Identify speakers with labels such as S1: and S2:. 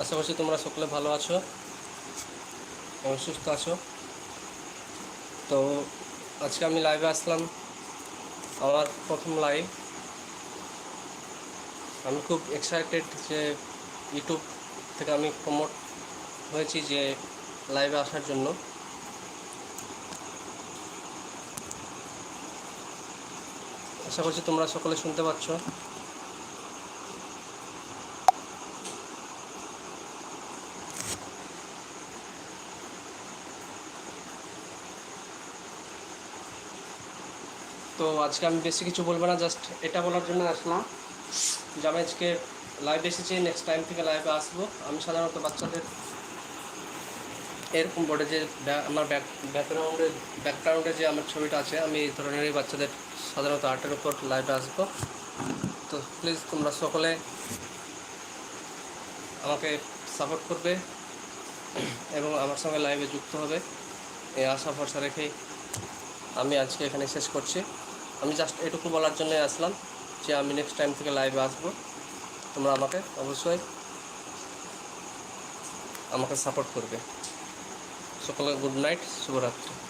S1: আশা করছি তোমরা সকলে ভালো আছো এবং সুস্থ আছো। তো আজকে আমি লাইভে আসলাম আমার প্রথম লাইভ আমি খুব এক্সাইটেড যে ইউটিউব থেকে আমি প্রমোট হয়েছি যে লাইভে আসার জন্য। আশা করছি তোমরা সকলে শুনতে পাচ্ছ। তো আজকে আমি বেশি কিছু বলব না জাস্ট এটা বলার জন্য আসলাম। যে আমি আজকে লাইভ এসেছি নেক্সট টাইম থেকে লাইভে আসব। আমি সাধারণত বাচ্চাদের এরকম বোর্ডে যে আমার ব্যাক ব্যাকগ্রাউন্ডে ব্যাকগ্রাউন্ডে যে আমার ছবিটা আছে, আমি এই ধরনেরই বাচ্চাদের সাধারণত আর্টের উপর লাইভে আসব। তো প্লিজ তোমরা সকলে আমাকে সাপোর্ট করবে এবং আমার সঙ্গে লাইভে যুক্ত হবে। এই আশা, ভরসা রেখেই আমি আজকে এখানে শেষ করছি। আমি জাস্ট এটুকু বলার জন্য আসলাম যে আমি নেক্সট টাইম থেকে লাইভে আসব। তোমরা আমাকে অবশ্যই আমাকে সাপোর্ট করবে। সকলে গুড নাইট শুভরাত্রি।